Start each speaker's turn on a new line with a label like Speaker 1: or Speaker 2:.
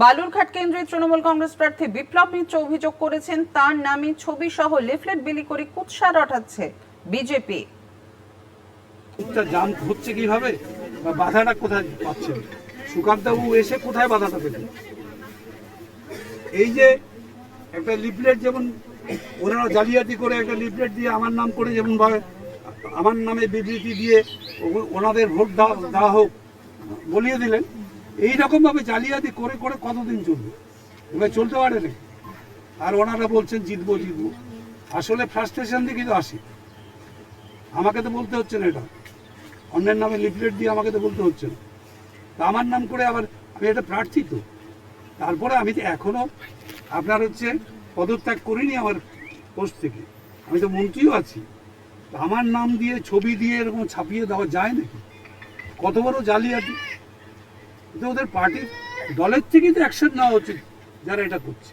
Speaker 1: বালুরঘাট কেন্দ্রে তৃণমূল কংগ্রেস প্রার্থী বিপ্লব মিত্র অভিযোগ করেছেন, তার নামে ছবি সহ লিফলেট বিলি করে কুৎসা রটাচ্ছে বিজেপি।
Speaker 2: জাম হচ্ছে কীভাবে? বা বাধাটা কোথায় পাচ্ছেন? সুকান্তবাবু এসে কোথায় বাধাটা পেলেন এই যে একটা লিফলেট যেমন ওনারা জালিয়াতি করে একটা লিফলেট দিয়ে আমার নাম করে যেমন ভাবে আমার নামে বিবৃতি দিয়ে ওনাদের ভোট দেওয়া হোক, বলিয়ে দিলেন। এই রকমভাবে জালিয়াতি করে করে কতদিন চলবে? এবার চলতে পারে না আর ওনারা বলছেন জিতবো জিতবো। আসলে ফ্রাস্ট্রেশন দিকে তো আসি। আমাকে তো বলতে হচ্ছে না এটা। অন্যের নামে লিফলেট দিয়ে আমাকে তো বলতে হচ্ছে না। তা আমার নাম করে আবার আমি এটা প্রার্থী তো। তারপরে আমি তো এখনও আপনার হচ্ছে পদত্যাগ করিনি আমার পোস্ট থেকে। আমি তো মন্ত্রীও আছি। আমার নাম দিয়ে, ছবি দিয়ে এরকম ছাপিয়ে দেওয়া যায় নাকি? কত বড় জালিয়াতি? কিন্তু ওদের পার্টির দলের থেকেই তো অ্যাকশন নেওয়া উচিত যারা এটা করছে।